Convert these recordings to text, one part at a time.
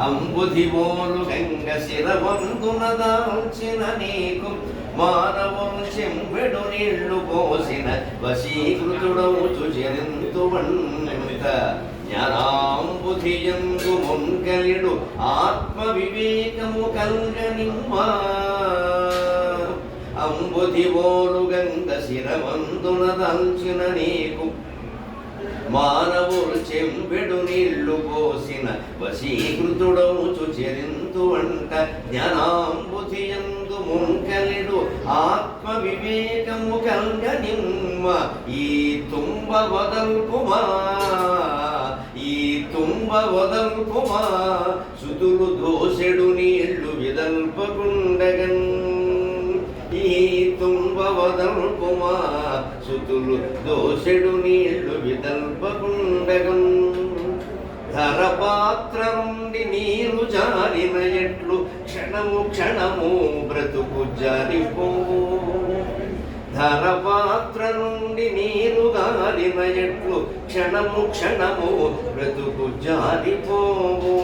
అంబుధిమోలు గంగ శిరవంతున దాల్చిన నీకు మానవం చెంబెడు నీళ్ళు పోసిన వశీకృతుడవుచు చెరింతువంత జ్ఞానాంబుధియందు ముంగలిడు ఆత్మ వివేకము కల్గనిమ్మా. అంబుధిమోలు ఓరు గంగ శిరవందున దాల్చిన నీకు మానవులు చెంబెడు నీళ్ళు చేసిన వశీకృతుడవుచు చెరింతు అంట జ్ఞానాంబుధియందు ముంకలిడు ఆత్మ వివేకము కల్గనిమ్మ ఈ తుంబ వదల్పుమా ఈ తుంబ వదల్పుమా సుతులు దోసెడు నీళ్ళు విదల్పకుండగన్. ఈ తుంబ వదల్పుమా సుతులు దోసెడు నీళ్ళు విదల్పకుండగన్. పాత్ర నుండి నీరు జారిన ఎట్లు క్షణము క్షణము బ్రతుకు జారిపో. ధర పాత్ర నుండి నీరు గాలిన ఎట్లు క్షణము క్షణము బ్రతుకు జారిపోవు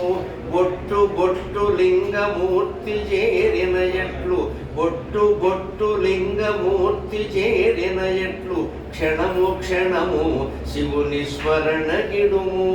బొట్టు బొట్టు లింగమూర్తి చేరిన ఎట్లు బొట్టు బొట్టు లింగమూర్తి చేరిన ఎట్లు క్షణము క్షణము శివుని స్మరణ గిడుము.